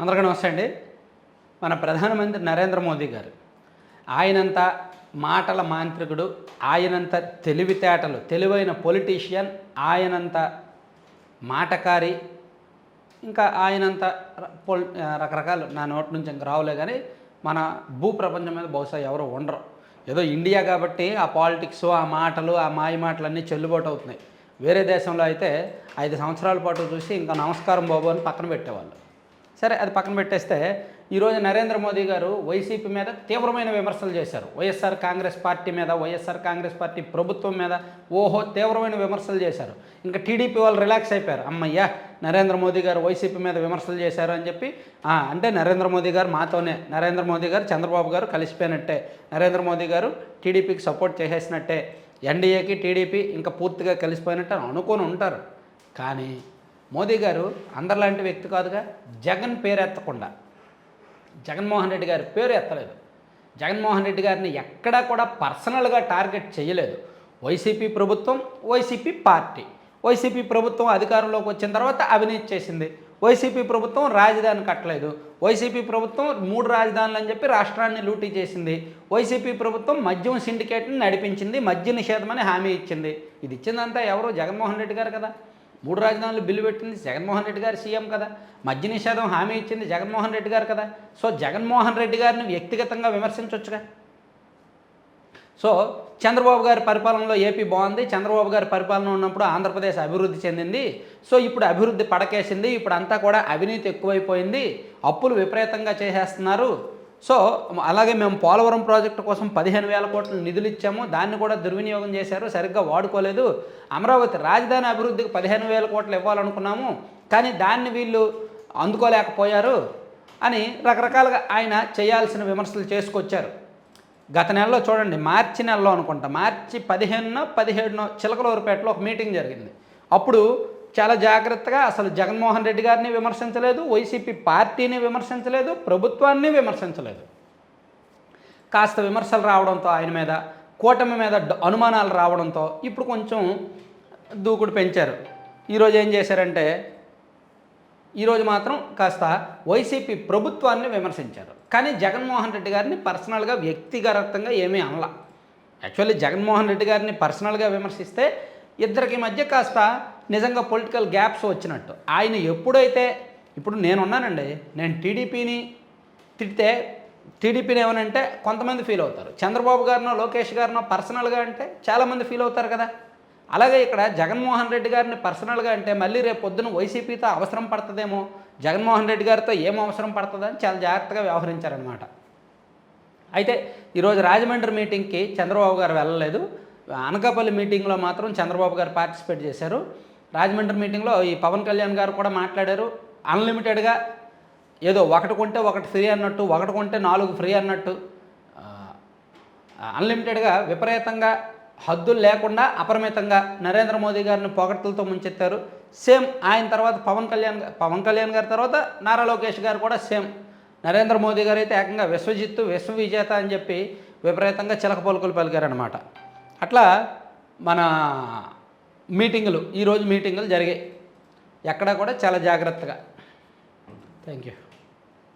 అందరికీ నమస్తే అండి. మన ప్రధానమంత్రి నరేంద్ర మోదీ గారు ఆయనంత మాటల మాంత్రికుడు ఆయనంత తెలివితేటలు తెలివైన పొలిటీషియన్ ఆయనంత మాటకారి ఇంకా ఆయనంత పొల్ రకరకాలు నా నోటి నుంచి ఇంక రావులే కానీ మన భూ ప్రపంచం మీద బహుశా ఎవరు ఉండరు. ఏదో ఇండియా కాబట్టి ఆ పాలిటిక్స్ ఆ మాటలు ఆ మాయ మాటలన్నీ చెల్లుబాటు అవుతున్నాయి. వేరే దేశంలో అయితే ఐదు సంవత్సరాల పాటు చూసి ఇంకా నమస్కారం బాబు అని పక్కన పెట్టేవాళ్ళు. సరే అది పక్కన పెట్టేస్తే ఈరోజు నరేంద్ర మోదీ గారు వైసీపీ మీద తీవ్రమైన విమర్శలు చేశారు. వైఎస్ఆర్ కాంగ్రెస్ పార్టీ మీద వైఎస్ఆర్ కాంగ్రెస్ పార్టీ ప్రభుత్వం మీద ఓహో తీవ్రమైన విమర్శలు చేశారు. ఇంకా టీడీపీ వాళ్ళు రిలాక్స్ అయిపోయారు. అమ్మయ్యా నరేంద్ర మోదీ గారు వైసీపీ మీద విమర్శలు చేశారు అని చెప్పి అంటే నరేంద్ర మోదీ గారు మాతోనే నరేంద్ర మోదీ గారు చంద్రబాబు గారు కలిసిపోయినట్టే నరేంద్ర మోదీ గారు టీడీపీకి సపోర్ట్ చేసేసినట్టే ఎన్డీఏకి టీడీపీ ఇంకా పూర్తిగా కలిసిపోయినట్టు అనుకొని ఉంటారు. కానీ మోదీ గారు అందరిలాంటి వ్యక్తి కాదుగా జగన్ పేరు ఎత్తకుండా. జగన్మోహన్ రెడ్డి గారి పేరు ఎత్తలేదు. జగన్మోహన్ రెడ్డి గారిని ఎక్కడా కూడా పర్సనల్గా టార్గెట్ చేయలేదు. వైసీపీ ప్రభుత్వం వైసీపీ పార్టీ. వైసీపీ ప్రభుత్వం అధికారంలోకి వచ్చిన తర్వాత అవినీతి చేసింది. వైసీపీ ప్రభుత్వం రాజధాని కట్టలేదు. వైసీపీ ప్రభుత్వం మూడు రాజధానులు అని చెప్పి రాష్ట్రాన్ని లూటీ చేసింది. వైసీపీ ప్రభుత్వం మద్యం సిండికేట్ని నడిపించింది. మద్య నిషేధమని అని హామీ ఇచ్చింది. ఇది ఇచ్చిందంతా ఎవరు? జగన్మోహన్ రెడ్డి గారు కదా. మూడు రాజధానులు బిల్లు పెట్టింది జగన్మోహన్ రెడ్డి గారు సీఎం కదా. మద్య నిషేధం హామీ ఇచ్చింది జగన్మోహన్ రెడ్డి గారు కదా. సో జగన్మోహన్ రెడ్డి గారిని వ్యక్తిగతంగా విమర్శించవచ్చుగా సో చంద్రబాబు గారి పరిపాలనలో ఏపీ బాగుంది. చంద్రబాబు గారి పరిపాలన ఉన్నప్పుడు ఆంధ్రప్రదేశ్ అభివృద్ధి చెందింది. సో ఇప్పుడు అభివృద్ధి పడకేసింది. ఇప్పుడు అంతా కూడా అవినీతి ఎక్కువైపోయింది. అప్పులు విపరీతంగా చేసేస్తున్నారు. సో అలాగే మేము పోలవరం ప్రాజెక్టు కోసం పదిహేను వేల కోట్ల నిధులు ఇచ్చాము. దాన్ని కూడా దుర్వినియోగం చేశారు. సరిగ్గా వాడుకోలేదు. అమరావతి రాజధాని అభివృద్ధికి పదిహేను వేల కోట్లు ఇవ్వాలనుకున్నాము. కానీ దాన్ని వీళ్ళు అందుకోలేకపోయారు అని రకరకాలుగా ఆయన చేయాల్సిన విమర్శలు చేసుకొచ్చారు. గత నెలలో చూడండి మార్చి నెలలో అనుకుంటా. మార్చి పదిహేనునో పదిహేడునో చిలకలూరుపేటలో ఒక మీటింగ్ జరిగింది. అప్పుడు చాలా జాగ్రత్తగా అసలు జగన్మోహన్ రెడ్డి గారిని విమర్శించలేదు వైసీపీ పార్టీని విమర్శించలేదు ప్రభుత్వాన్ని విమర్శించలేదు. కాస్త విమర్శలు రావడంతో ఆయన మీద కూటమి మీద అనుమానాలు రావడంతో ఇప్పుడు కొంచెం దూకుడు పెంచారు. ఈరోజు ఏం చేశారంటే ఈరోజు మాత్రం కాస్త వైసీపీ ప్రభుత్వాన్ని విమర్శించారు. కానీ జగన్మోహన్ రెడ్డి గారిని పర్సనల్గా వ్యక్తిగతంగా ఏమీ అనలా. యాక్చువల్లీ జగన్మోహన్ రెడ్డి గారిని పర్సనల్గా విమర్శిస్తే ఇద్దరికి మధ్య కాస్త నిజంగా పొలిటికల్ గ్యాప్స్ వచ్చినట్టు. ఆయన ఎప్పుడైతే ఇప్పుడు నేనున్నానండి నేను టీడీపీని తిడితే టీడీపీని ఏమనంటే కొంతమంది ఫీల్ అవుతారు. చంద్రబాబు గారినో లోకేష్ గారినో పర్సనల్గా అంటే చాలామంది ఫీల్ అవుతారు కదా. అలాగే ఇక్కడ జగన్మోహన్ రెడ్డి గారిని పర్సనల్గా అంటే మళ్ళీ రేపు పొద్దున వైసీపీతో అవసరం పడుతుందేమో జగన్మోహన్ రెడ్డి గారితో ఏం అవసరం పడుతుందని చాలా జాగ్రత్తగా వ్యవహరించారనమాట అయితే ఈరోజు రాజమండ్రి మీటింగ్కి చంద్రబాబు గారు వెళ్ళలేదు. అనకాపల్లి మీటింగ్లో మాత్రం చంద్రబాబు గారు పార్టిసిపేట్ చేశారు. రాజమండ్రి మీటింగ్లో ఈ పవన్ కళ్యాణ్ గారు కూడా మాట్లాడారు. అన్లిమిటెడ్గా ఏదో ఒకటి కొంటే ఒకటి ఫ్రీ అన్నట్టు ఒకటి కొంటే నాలుగు ఫ్రీ అన్నట్టు అన్లిమిటెడ్గా విపరీతంగా హద్దులు లేకుండా అపరిమితంగా నరేంద్ర మోదీ గారిని పొగడ్తలతో ముంచెత్తారు. సేమ్ ఆయన తర్వాత పవన్ కళ్యాణ్ పవన్ కళ్యాణ్ గారి తర్వాత నారా లోకేష్ గారు కూడా సేమ్. నరేంద్ర మోదీ గారు అయితే ఏకంగా విశ్వజిత్తు విశ్వవిజేత అని చెప్పి విపరీతంగా చిలక పలుకులు పలికారనమాట అట్లా మన మీటింగులు ఈరోజు మీటింగులు జరిగాయి. ఎక్కడా కూడా చాలా జాగ్రత్తగా. Thank you.